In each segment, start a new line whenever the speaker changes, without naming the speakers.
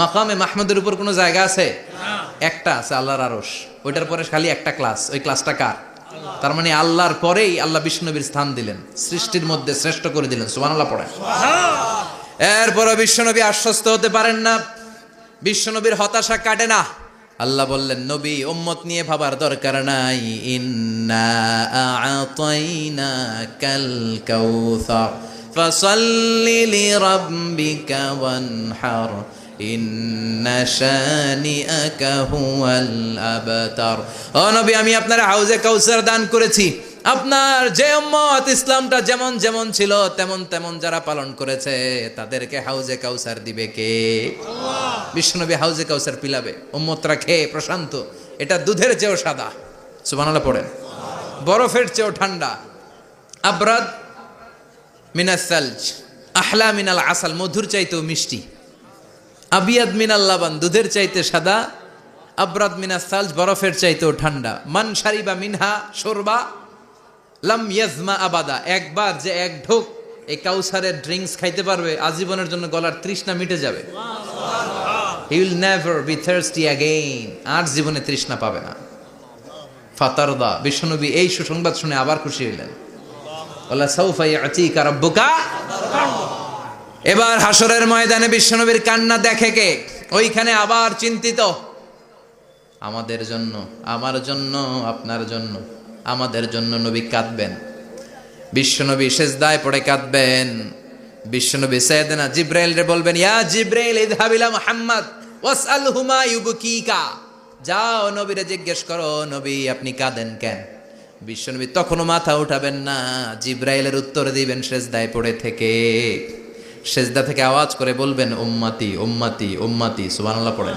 মাকামে মাহমুদের উপর কোনো জায়গা আছে? একটা আছে আল্লাহর আরস ওইটার পরে খালি একটা ক্লাস। ওই ক্লাসটা কার? তার মানে আল্লাহর পরেই আল্লাহ বিষ্ণুনবীর স্থান দিলেন। সৃষ্টির মধ্যে শ্রেষ্ঠ করে দিলেন সুবহানাল্লাহ পড়ে এরপরও বিশ্বনবী আশ্বস্ত হতে পারেন না। বিশ্বনবীর হতাশা কাটে না। আল্লাহ বললেন নবী উম্মত নিয়ে ভাবার দরকার নাই। ইন্না আ'তাইনা কাল কাউসার। ফাসাল্লি লিরাব্বিকা ওয়ানহার। ও নবী আমি আপনার হাউজে কাউসার দান করেছি। আপনার যে উম্মত ইসলামটা যেমন যেমন ছিল তেমন তেমন যারা পালন করেছে তাদেরকে হাউজে কাউসার দিবে কে? বিশ্বনবী হাউজে কাউসার পিলাবে। উম্মতরা খেয়ে প্রশান্ত। এটা দুধের চেয়েও সাদা। সুবানালা পড়েন। বরফের চেয়েও ঠান্ডা। আবরাদ মিনাসালজ আহলা মিনাল আসাল। মধুর চাইতেও মিষ্টি। আবিয়াদ মিনাল লাবান, দুধের চাইতে সাদা, আব্রাদ মিনাস সালজ, বরফের চাইতেও ঠান্ডা। মান সারিবা মিনহা সরবা লাম ইয়াজমা আবাদা। একবার যে এক ঢোক, এই কাউসারের ড্রিঙ্কস খাইতে পারবে, আজীবনের জন্য গলার তৃষ্ণা মিটে যাবে। He will never be thirsty again আর জীবনে তৃষ্ণা পাবে না। ফাতারদা, বিশ্বনবী এই সুসংবাদ শুনে আবার খুশি হইলেন। ওলা সৌফাই আতিকা এবার হাসরের ময়দানে বিশ্বনবীর কান্না দেখে কে? ওইখানে আবার চিন্তিত। আমাদের জন্য, আমার জন্য, আপনার জন্য, আমাদের জন্য নবী কাঁদবেন। বিশ্বনবী শেষদায় পড়ে কাঁদবেন। বিশ্বনবী সৈয়দনা জিব্রাইল রে বলবেন, ইয়া জিব্রাইল ইযহাবিলা মুহাম্মদ ওয়াসআলহুমা ইউবকিকা। যাও নবীরে জিজ্ঞেস করো, নবী, আপনি কাঁদেন কেন? বিশ্বনবী তখনও মাথা উঠাবেন না, জিব্রাইলের উত্তর দিবেন শেষদায় পড়ে থেকে। শেষদা থেকে আওয়াজ করে বলবেন, উম্মাতি উম্মাতি উম্মাতি। সুবহানাল্লাহ পড়েন।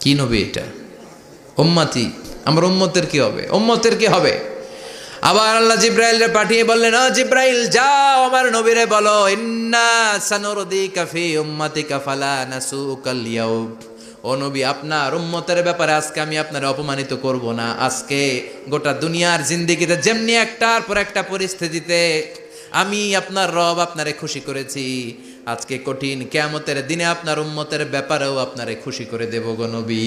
কি নবী এটা? উম্মাতি, আমার উম্মতের কি হবে? উম্মতের কি হবে? আবার আল্লাহ জিব্রাইলরে পাঠিয়ে বললেন, ও জিব্রাইল, যাও আমার নবীরে বলো, ইন্না সানুরদিকা ফি উম্মাতিকা ফালা নাসুকাল ইয়াউম। ও নবী, আপনার উম্মতের ব্যাপারে আজকে আমি আপনার অপমানিত করব না। আজকে গোটা দুনিয়ার জিন্দিগিতে যেমনি একটার পর একটা পরিস্থিতিতে আমি আপনার রব আপনারে খুশি করেছি। আজকে কঠিন কেয়ামতের দিনে আপনার উম্মতের ব্যাপারেও আপনারে খুশি করে দেব গো নবী।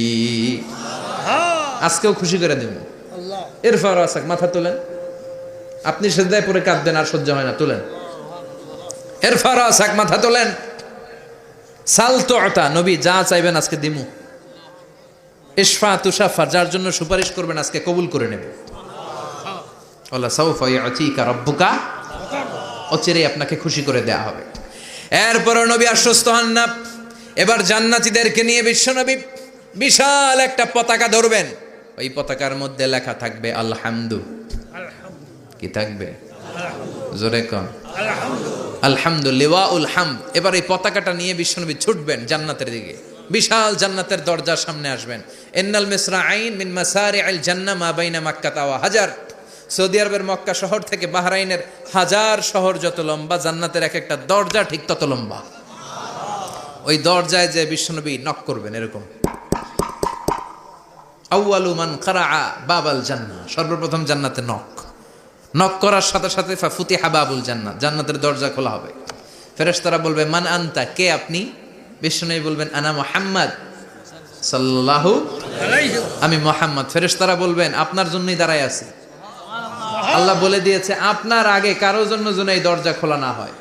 আজকেও খুশি করে দেব। এরফার আসাক মাথা তোলেন। আপনি সেদায় পরে কাঁদবেন আর সহ্য হয় না তোলেন। এরফার আসাক মাথা তোলেন। সাল তো নবী যা চাইবেন আজকে দিমু। ইশফা তুষাফা যার জন্য সুপারিশ করবেন আজকে কবুল করে নেব। আল্লাহ সাউফা ইয়াতিকা রব্বুকা অচিরে আপনাকে খুশি করে দেয়া হবে। এরপরও নবী আশ্বস্ত হন না। এবার জান্নাতীদেরকে নিয়ে বিশ্বনবী বিশাল একটা পতাকা ধরবেন। ওই পতাকার মধ্যে লেখা থাকবে আলহামদু। কি থাকবে? জোরে কন। আলহামদুলিল্লাহ উল হামদ। এবার এই পতাকাটা নিয়ে বিশ্বনবী ছুটবেন জান্নাতের দিকে। বিশাল জান্নাতের দরজার সামনে আসবেন। এন্নাল মিসরা আইন মিন মাসারি আল জান্না মা বাইনা মাক্কা তাওয়া হাজার। সৌদি আরবের মক্কা শহর থেকে বাহরাইনের হাজার শহর যত লম্বা, জান্নাতের এক একটা দরজা ঠিক তত লম্বা। ওই দরজায় যে বিশ্বনবী নক করবেন, এরকম। বাবাল জান্না সর্বপ্রথম জান্নাতে নক নক করার সাথে সাথে হাবাবুল জান্নাত জান্নাতের দরজা খোলা হবে। ফেরেশতারা বলবে, মান আনতা? কে আপনি? বিষ্ণুনবী বলবেন, আনা মোহাম্মদ সাল্লাল্লাহু আমি মোহাম্মদ। ফেরেশতারা বলবেন, আপনার জন্যই দাঁড়ায় আছি। আল্লাহ বলে দিয়েছে, আপনার আগে কারোর জন্য যেন এই দরজা খোলা না হয়।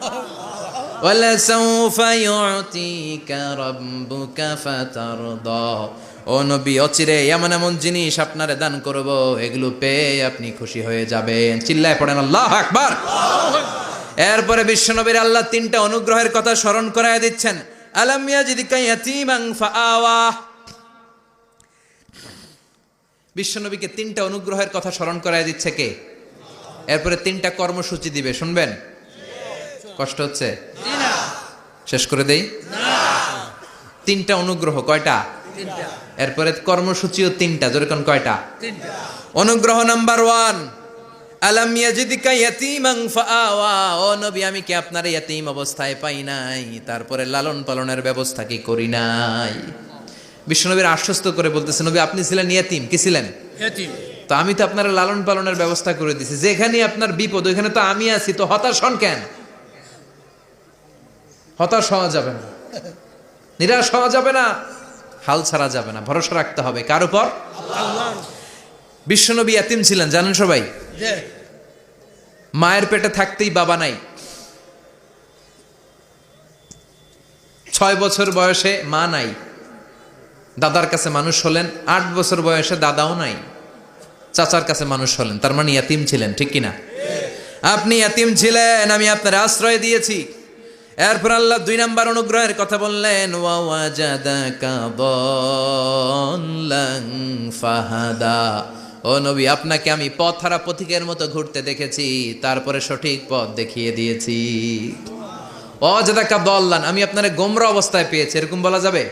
ও নবী, অচিরে আল্লাহ এরপরে বিশ্বনবীর আল্লাহ তিনটা অনুগ্রহের কথা স্মরণ করাই দিচ্ছেন আলামিয়া যদি বিশ্বনবীকে তিনটা অনুগ্রহের কথা স্মরণ করাই দিচ্ছে কে? এরপরে তিনটা কর্মসূচি দিবে, শুনবেন? কষ্ট হচ্ছে? শেষ করে দেই? তিনটা অনুগ্রহ, কয়টা? এরপরে কর্মসূচিও তিনটা যেরকম কয়টা? অনুগ্রহ নাম্বার ওয়ান, আলাম ইয়াজিদিকা ইয়াতীমান ফাআওয়া ও নবী, আমি কি আপনার ইয়াতীম অবস্থায় পাই নাই? তারপরে লালন পালনের ব্যবস্থা কি করি নাই? বিশ্বনবীর আশ্বস্ত করে বলতেছে, নবী, আপনি ছিলেন ইয়াতীম, কি ছিলেন? তো আমি তো আপনার লালন পালনের ব্যবস্থা করে দিছি। যেখানে আপনার বিপদ ওইখানে তো আমি আছি তো হতাশ হন কেন? হতাশ হওয়া যাবে না। নিরাশ হওয়া যাবে না হাল ছাড়া যাবে না। ভরসা রাখতে হবে। কার উপর? বিশ্বনবী এতিম ছিলেন জানেন সবাই? মায়ের পেটে থাকতেই বাবা নাই। ছয় বছর বয়সে মা নাই। দাদার কাছে মানুষ হলেন আট বছর বয়সে দাদাও নাই। চাচার কাছে মানুষ হলেন, তার মানে ইয়াতিম ছিলেন, ঠিক কিনা? আপনি ইয়াতিম ছিলেন, আমি আপনার আশ্রয় দিয়েছি। এরপর আল্লাহ দুই নাম্বার অনুগ্রহের কথা বললেন ফাহাদা। ও নবী, আপনাকে আমি পথ হারা পথিকের মতো ঘুরতে দেখেছি, তারপরে সঠিক পথ দেখিয়ে দিয়েছি। অজাদাকা দল্লান, আমি আপনার গোমরা অবস্থায় পেয়েছি, এরকম বলা যাবে?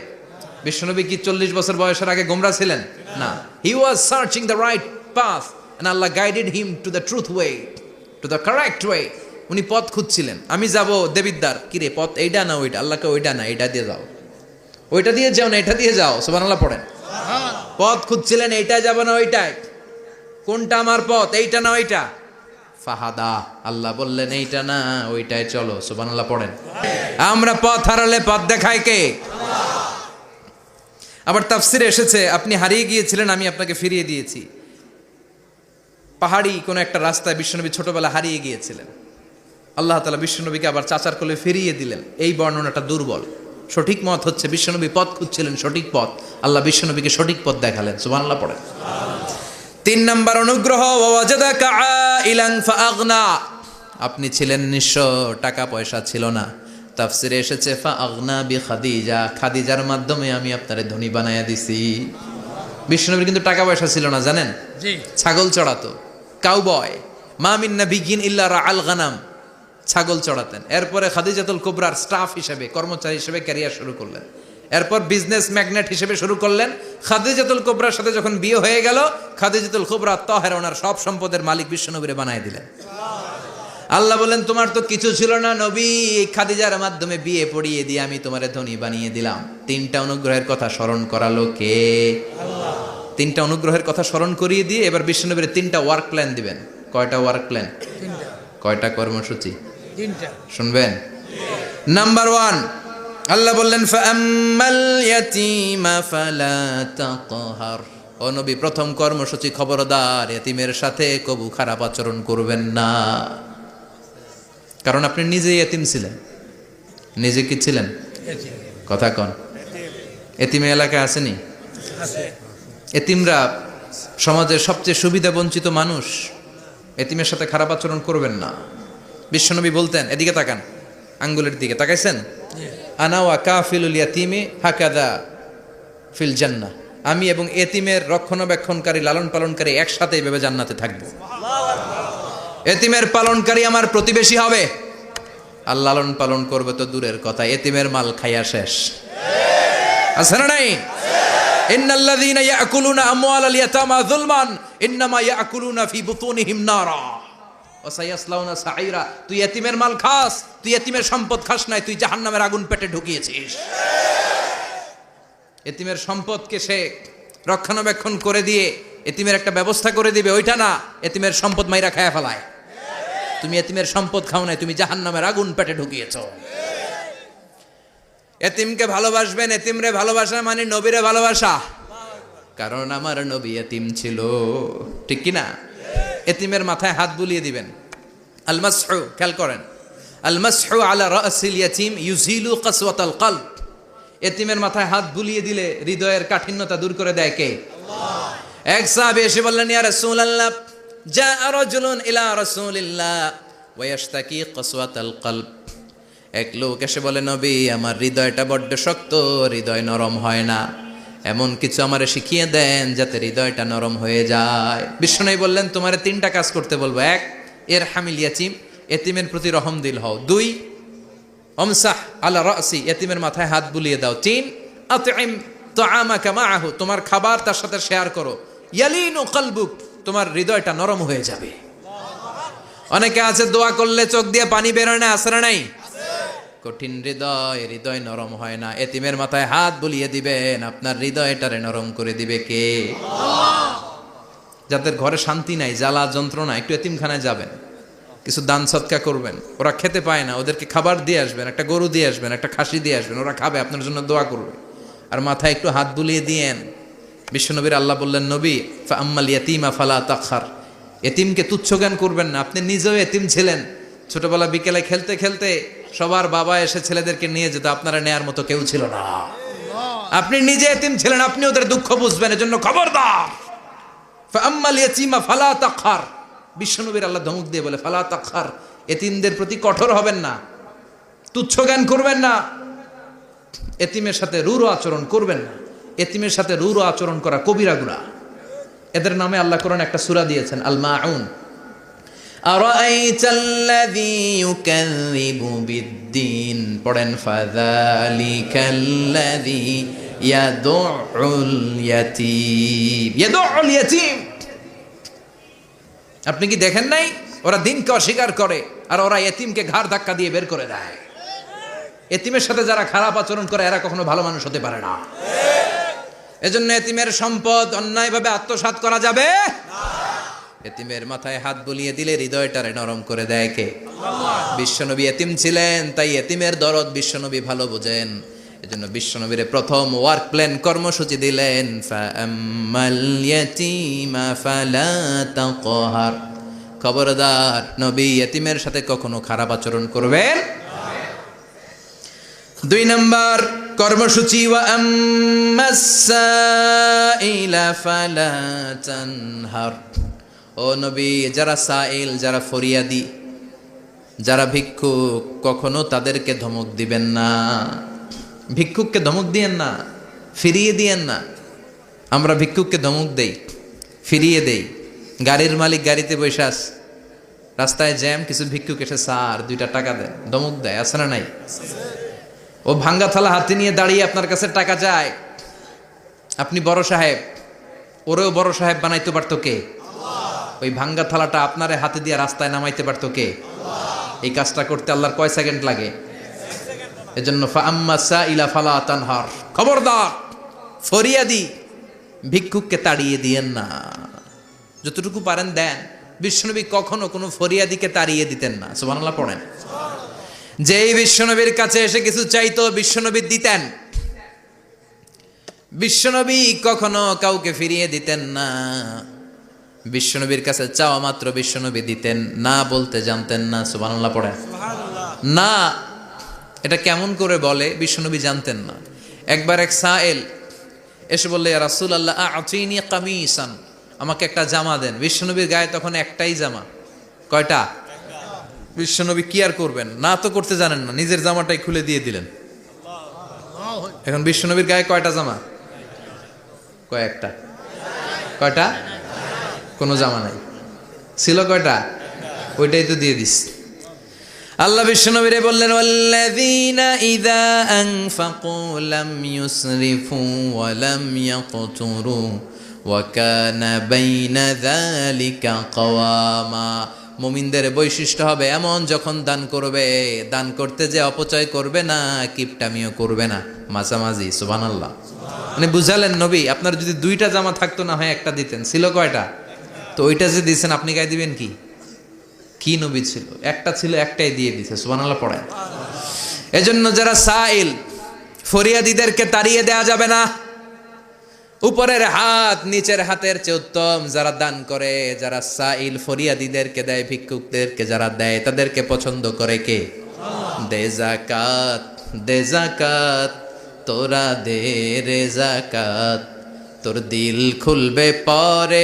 বিশ্বনবী কি চল্লিশ বছর বয়সের আগে গোমরা ছিলেন? না। He was searching the right path and Allah guided him to the truth way to the correct way উনি পথ খুঁজছিলেন। আমি যাব দেবিদ্দার কিরে, পথ এইটা না ওইটা আল্লাহকে ওইটা না এইটা দিয়ে যাও। ওইটা দিয়ে যাও না, এটা দিয়ে যাও। সোবান আল্লাহ পড়েন। পথ খুঁজছিলেন, এইটা যাব না, ওইটাই। কোনটা আমার পথ, এইটা না, ওইটা? ফাহাদা, আল্লাহ বললেন, এইটা না, ওইটাই চলো। সুবান আল্লাহ পড়েন। আমরা পথ হারালে পথ দেখায় কে? আবার তাফসিরে এসেছে, আপনি হারিয়ে গিয়েছিলেন, আমি আপনাকে ফিরিয়ে দিয়েছি। পাহাড়ি কোনো একটা রাস্তায় বিশ্বনবী ছোটবেলা হারিয়ে গিয়েছিলেন। আল্লাহ তালা বিশ্বনবীকে আবার চাচার কোলে ফিরিয়ে দিলেন। এই বর্ণনাটা দুর্বল। সঠিক মত হচ্ছে বিশ্বনবী পথ খুঁজছিলেন সঠিক পথ। আল্লাহ বিশ্বনবীকে সঠিক পথ দেখালেন। সুবান আল্লাহ পড়েন। তিন নম্বর অনুগ্রহ আপনি ছিলেন নিঃস্ব টাকা পয়সা ছিল না। তাফসিরে এসেছে ফা আগনা বি খাদিজা খাদিজার মাধ্যমে আমি আপনারে ধনী বানায়া দিছি। বিষ্ণুনবীর কিন্তু টাকা পয়সা ছিল না জানেন?
জি।
ছাগল চড়াতো। কাউবয় মামিন নাবিগিন ইল্লা আল গানাম, ছাগল চড়াতেন। এরপরে খাদিজাতুল কুবরার স্টাফ হিসেবে, কর্মচারী হিসেবে ক্যারিয়ার শুরু করলেন। এরপর বিজনেস ম্যাগনেট হিসেবে শুরু করলেন। খাদিজাতুল কুবরার সাথে যখন বিয়ে হয়ে গেল, খাদিজাতুল কুবরা তহের ওনার সব সম্পদের মালিক বিশ্বনবীরে বানায় দিলেন। আল্লাহ বলেন, তোমার তো কিছু ছিল না নবী, খাদিজার মাধ্যমে বিয়ে পড়িয়ে দিয়ে আমি তোমারে ধনী বানিয়ে দিলাম। তিনটা অনুগ্রহের কথা স্মরণ করালো কে? তিনটা অনুগ্রহের কথা স্মরণ করিয়ে দিয়ে এবার বিশ্বনবীর তিনটা ওয়ার্ক প্ল্যান দিবেন। কয়টা ওয়ার্ক প্ল্যান কয়টা কর্মসূচি?
তিনটা।
শুনবেন? নাম্বার ওয়ান আল্লাহ বললেন ও নবী প্রথম কর্মসূচি খবরদার এতিমের সাথে কবু খারাপ আচরণ করবেন না। কারণ আপনি নিজেই এতিম ছিলেন। নিজে কি ছিলেন? কথা কন। এতিমে এলাকায় আসেনি?
আছে।
এতিমরা সমাজের সবচেয়ে সুবিধা বঞ্চিত মানুষ এতিমের সাথে খারাপ আচরণ করবেন না। বিশ্বনবী বলতেন এদিকে তাকান আঙ্গুলের দিকে তাকাইছেন? আনা ওয়া কাফিলুল ইয়াতিমে হাকাদা ফিল জান্না আমি এবং এতিমের রক্ষণাবেক্ষণকারী লালন পালনকারী একসাথে এইভাবে জান্নাতে থাকব। এতিমের পালনকারী আমার প্রতিবেশী হবে। আর লালন পালন করবে তো দূরের কথা এতিমের মাল খাইয়া শেষ। আছে না নাই? ইন্নাল্লাযীনা ইয়াকুলুনা আমওয়ালাল ইয়াতামা যুলমান, ইন্নামা ইয়াকুলুনা ফি বুতুনিহিম নারা। ওয়া সায়াসলাউনা সাইরা তুই এতিমের মাল খাস, তুই এতিমের সম্পদ খাস নাই, তুই জাহান্নামের আগুন পেটে ঢুকিয়েছিস। এতিমের সম্পদকে সে রক্ষণাবেক্ষণ করে দিয়ে, এতিমের একটা ব্যবস্থা করে দিবে, ওইটা না, এতিমের সম্পদ মাইরা খায়া ফেলায়। তুমি এতিমের সম্পদ খাও নাই, তুমি জাহান্নামের আগুন পেটে ঢুকিয়েছো। এতিমকে ভালোবাসবেন এতিমরে ভালোবাসা মানে নবীরে ভালোবাসা। কারণ আমার নবী এতিম ছিল। ঠিক কি না এতিমের মাথায় হাত বুলিয়ে দিবেন। আলমাসহু খেয়াল করেন। আলমাসহু আলা রাসিল ইয়াতিম ইউজিলু কাসওয়াতাল কলব। এতিমের মাথায় হাত বুলিয়ে দিলে হৃদয়ের কাঠিন্যতা দূর করে দেয় কে? এক সাহাবী এসে বললেন ইয়া রাসূলুল্লাহ জা রাজুলুন ইলা রাসূলিল্লাহ ওয়া ইয়াশতাকি কাসওয়াতাল কলব। এক লোক এসে বলে, নবী, আমার হৃদয়টা বড্ড শক্ত, হৃদয় নরম হয় না। এমন কিছু আমারে শিখিয়ে দেন যাতে হৃদয়টা নরম হয়ে যায়। বিষ্ণু বললেন, তোমার তিনটা কাজ করতে বলব। এক এর হামিল ইয়াচিম এতিমের প্রতি রহম দিল হও। দুই, অমসাহ আলা রাসি, এতিমের মাথায় হাত বুলিয়ে দাও। তিন আতইম তাআমাকা মাআহু, তোমার খাবার তার সাথে শেয়ার করো। ইয়ালিনু কলবুক, তোমার হৃদয়টা নরম হয়ে যাবে। অনেকে আছে, দোয়া করলে চোখ দিয়ে পানি বেরোয় না, আসরে নাই? কঠিন হৃদয় হৃদয় নরম হয় না। এতিমের মাথায় হাত বুলিয়ে দিবেন, আপনার হৃদয়টারে নরম করে দিবে কে? যাদের ঘরে শান্তি নাই, জ্বালা যন্ত্রণা, একটু এতিমখানায় যাবেন। কিছু দান সৎকা করবেন। ওরা খেতে পায় না, ওদেরকে খাবার দিয়ে আসবেন, একটা গরু দিয়ে আসবেন, একটা খাসি দিয়ে আসবেন, ওরা খাবে, আপনার জন্য দোয়া করবে। আর মাথায় একটু হাত বুলিয়ে দিয়েন। বিশ্বনবীর আল্লাহ বললেন, নবী আম্মাল ইয়াতিমা ফালা তাখার। এতিমকে তুচ্ছ জ্ঞান করবেন না, আপনি নিজেও এতিম ছিলেন। ছোটবেলা বিকেলে খেলতে খেলতে সবার বাবা এসে ছেলেদেরকে নিয়ে যেত, আপনারা নেয়ার মতো কেউ ছিল না। আপনি নিজে এতিম ছিলেন, আপনি ওদের দুঃখ বুঝবেন, এজন্য খবরদার। ইয়াতিমা ফালা তাখার। বিশ্বনবীর আল্লাহ ধমক দিয়ে বলে, ফালা তাখার, এতিমদের প্রতি কঠোর হবেন না, তুচ্ছ জ্ঞান করবেন না, এতিমের সাথে রুরো আচরণ করবেন না, এতিমের সাথে রুরো আচরণ করা কবিরা গুণা এদের নামে আল্লাহ কোরআন একটা সুরা দিয়েছেন আল মাউন أرأيت الذي يكذب بالدين পড়েন فذلك الذي يدع اليتيم يدع اليتيم আপনি কি দেখেন নাই ওরা দিনকে অস্বীকার করে আর ওরা এতিমকে ঘাড় ধাক্কা দিয়ে বের করে দেয় এতিমের সাথে যারা খারাপ আচরণ করে এরা কখনো ভালো মানুষ হতে পারে না এজন্য এতিমের সম্পদ অন্যায়ভাবে আত্মসাৎ করা যাবে এতিমের মাথায় হাত বুলিয়ে দিলে হৃদয়টারে নরম করে দেয় কে? বিশ্বনবী এতিম ছিলেন, তাই এতিমের দরদ বিশ্বনবী ভালো বোঝেন। এজন্য বিশ্বনবীর প্রথম ওয়ার্ক প্ল্যান কর্মসূচি দিলেন খবরদার নবী এতিমের সাথে কখনো খারাপ আচরণ করবেন? দুই নম্বর কর্মসূচি ওয়া ও নবী, যারা সাইল, যারা ফরিয়াদি, যারা ভিক্ষুক, কখনো তাদেরকে ধমক দিবেন না। ভিক্ষুককে ধমক দিয়েন না, ফিরিয়ে দিয়েন না। আমরা ভিক্ষুককে ধমক দেই, ফিরিয়ে দেই। গাড়ির মালিক গাড়িতে বসে আস, রাস্তায় জ্যাম, কিছু ভিক্ষুক এসে সার দুইটা টাকা দেয় ধমক দেয়, আছে না নাই? ও ভাঙ্গা থালা হাতে নিয়ে দাঁড়িয়ে আপনার কাছে টাকা চায়। আপনি বড় সাহেব, ওরেও বড় সাহেব বানাইতে পারতো কে? ওই ভাঙ্গা থালাটা আপনারে হাতে দিয়ে রাস্তায় নামাইতে পারতো কে? এই কাজটা করতে আল্লাহর কয় সেকেন্ড লাগে? এজন্য ফাম্মা সা ইলা ফালা তানহার। খবরদার, ফরিয়াদি, ভিক্ষুককে তাড়িয়ে দিয়েন না। যতটুকু পারেন দেন। বিশ্বনবী কখনো কোনো ফরিয়াদিকে তাড়িয়ে দিতেন না। সুবহানাল্লাহ, পড়েন। যেই বিশ্বনবীর কাছে এসে কিছু চাইতো, বিশ্বনবী দিতেন। বিশ্বনবী কখনো কাউকে ফিরিয়ে দিতেন না। বিশ্বনবীর কাছে চাওয়া মাত্র বিশ্বনবী দিতেন না বলতে জানতেন না সুবহানাল্লাহ পড়েন। না এটা কেমন করে বলে বিশ্বনবী জানতেন না। একবার এক সায়েল এসে বললে রাসুল আল্লাহ আচিনি কামিসান। আমাকে একটা জামা দেন। বিশ্বনবীর গায়ে তখন একটাই জামা। কয়টা? বিশ্বনবী কি আর করবেন? না তো করতে জানেন না নিজের জামাটাই খুলে দিয়ে দিলেন। এখন বিশ্বনবীর গায়ে কয়টা জামা? কয়েকটা। কয়টা? কোনো জামা নাই। ছিল কয়টা? ওইটাই তো দিয়ে দিস। আল্লাহ বিশ্বনবীরে বললেন, ওয়াল্লাযীনা ইযা আনফাকু লাম ইউসরিফু ওয়া লাম ইয়াকতুরু ওয়া কানা বাইনা যালিকা কাওয়ামা। মুমিনদের বৈশিষ্ট্য হবে এমন, যখন দান করবে, দান করতে যে অপচয় করবে না, কিপটামিও করবে না। মাঝামাঝি, সুবহানাল্লাহ। মানে বুঝালেন নবী, আপনার যদি দুইটা জামা থাকতো না হয় একটা দিতেন। ছিল কয়টা? তো ওইটা যে দিয়েছেন, আপনি গায়ে দিবেন কি? কি নবী ছিল? একটা ছিল, একটাই দিয়ে দিছে সুবহানাল্লাহ পড়ায় এজন্য যারা সাইল, ফরিয়াদিদেরকে তাড়িয়ে দেয়া যাবে না। উপরের হাত, নিচের হাতের চেয়ে উত্তম যারা দান করে, যারা সাইল ফরিয়াদিদেরকে দেয়, ভিক্ষুকদেরকে যারা দেয়, তাদেরকে পছন্দ করে কে? দে জাকাত দে জাকাত তোরা দে রে জাকাত তোর দিল খুলবে পরে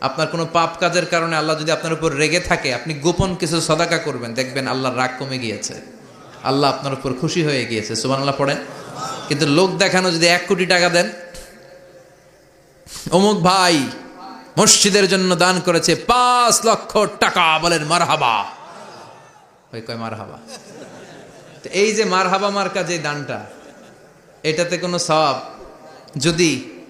আপনার কোনো পাপ কাজের কারণে আল্লাহ যদি আপনার উপর রেগে থাকে, আপনি গোপন কিছু সদাকা করবেন। দেখবেন আল্লাহর রাগ কমে গিয়েছে। আল্লাহ আপনার উপর খুশি হয়ে গিয়েছে। সুবান আল্লাহ পড়েন। কিন্তু লোক দেখানো যদি এক কোটি টাকা দেন, অমুক ভাই মসজিদের জন্য দান করেছে পাঁচ লক্ষ টাকা, বলেন, মারহাবা। ওই কয়, মারহাবা? এই যে মারহাবা মার্কা যে দানটা, এটাতে কোনো সওয়াব যদি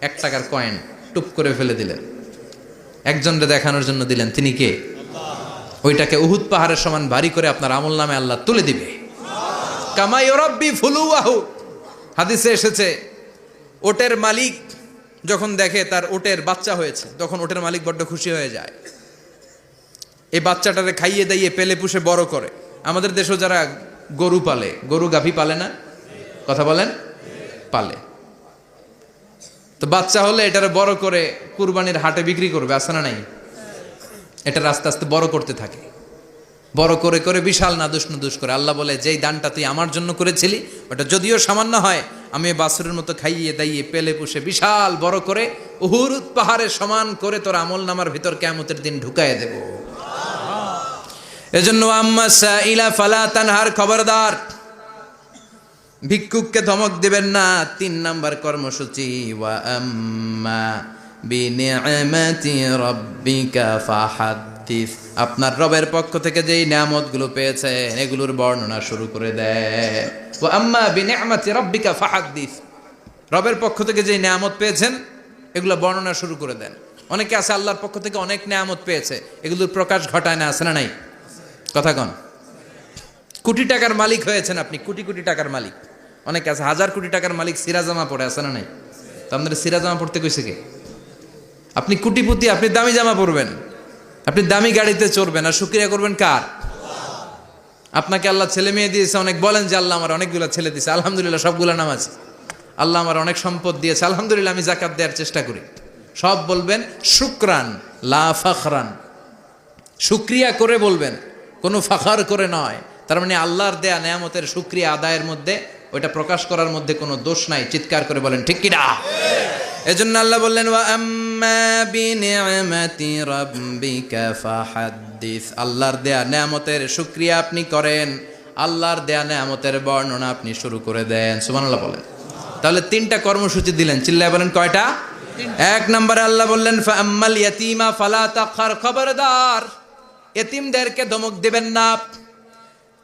এক টাকার কয়েন টুপ করে ফেলে দিলেন। একজনকে দেখানোর জন্য দিলেন, তিনি কে? ওইটাকে উহুদ পাহাড়ের সমান ভারী করে আপনার আমল নামে আল্লাহ তুলে দিবে। কামাই রব্বি ফুলুয়াহু। হাদিসে এসেছে, ওটের মালিক যখন দেখে তার ওটের বাচ্চা হয়েছে, তখন ওটের মালিক বড্ড খুশি হয়ে যায়। এই বাচ্চাটারে খাইয়ে দাইয়ে পেলে পুষে বড় করে। আমাদের দেশেও যারা গরু পালে, গরু গাভী পালে না? কথা বলেন? পালে। তো বাচ্চা হলে এটারে বড় করে কুরবানির হাটে বিক্রি করবে আসে না নাই? এটা আস্তে আস্তে বড় করতে থাকে। বড় করে করে বিশাল নাদুস নুদুস করে। আল্লাহ বলে যেই দানটা তুই আমার জন্য করেছিলি ওটা যদিও সামান্য হয় আমি ওই বাছুরের মতো খাইয়ে দাইয়ে পেলে পুষে বিশাল বড় করে উহুরুদ পাহাড়ের সমান করে তোর আমল নামার ভিতর কেমতের দিন ঢুকায় দেব। এজন্য আম্মা সাইলা ফালা তানহার খবরদার। ভিক্ষুককে ধমক দেবেন না। তিন নাম্বার কর্মসূচি, ওয়া আম্মা রাব্বিকা আপনার রবের পক্ষ থেকে যেই নিয়ামতগুলো পেয়েছেন, এগুলোর বর্ণনা শুরু করে দেয় ওয়া আম্মা রাব্বিকা ফাহাদ্দিস। রবের পক্ষ থেকে যেই নিয়ামত পেয়েছেন, এগুলো বর্ণনা শুরু করে দেন। অনেকে আছে আল্লাহর পক্ষ থেকে অনেক নিয়ামত পেয়েছে, এগুলোর প্রকাশ ঘটায় না, আছে না নাই? কথা কন। কোটি টাকার মালিক হয়েছেন আপনি, কোটি কোটি টাকার মালিক। অনেকে আছে, হাজার কোটি টাকার মালিক সিরাজামা পরে, আছে না নাই? তো আপনাদের সিরাজামা পড়তে কইছে কে? আপনি কোটিপতি, আপনি দামি জামা পরবেন। আপনি দামি গাড়িতে চড়বেন, আর শুক্রিয়া করবেন কার? আপনাকে আল্লাহ ছেলে মেয়ে দিয়েছে, অনেক বলেন যে আল্লাহ আমার অনেকগুলো ছেলে দিয়েছে আলহামদুলিল্লাহ সবগুলো নাম আছে আল্লাহ আমার অনেক সম্পদ দিয়েছে, আলহামদুলিল্লাহ আমি জাকাত দেওয়ার চেষ্টা করি। সব বলবেন, শুক্রান, লা ফখরান। শুক্রিয়া করে বলবেন, কোনো ফাখার করে নয়। তার মানে আল্লাহর দেয়া নেয়ামতের শুক্রিয়া আদায়ের মধ্যে ওইটা প্রকাশ করার মধ্যে কোনো দোষ নাই, চিৎকার করে বলেন, ঠিক কিনা? এজন্য আল্লাহ বললেন আল্লাহর দেয়া নেয়ামতের শুক্রিয়া আপনি করেন, আল্লাহর দেয়া নেয়ামতের বর্ণনা আপনি শুরু করে দেন। সুবহানাল্লাহ বলেন। তাহলে তিনটা কর্মসূচি দিলেন, চিল্লায় বলেন কয়টা? এক নম্বরে আল্লাহ বললেন ফাম্মাল ইয়াতিমা ফালা তাখার খবরদার। এতিমদেরকে ধমক দিবেন না।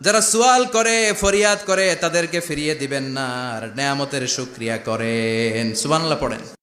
যারা সোয়াল করে, ফরিয়াদ করে, তাদেরকে ফিরিয়ে দিবেন না, আর নেয়ামতের সুক্রিয়া করেন। সুবানলা পড়েন।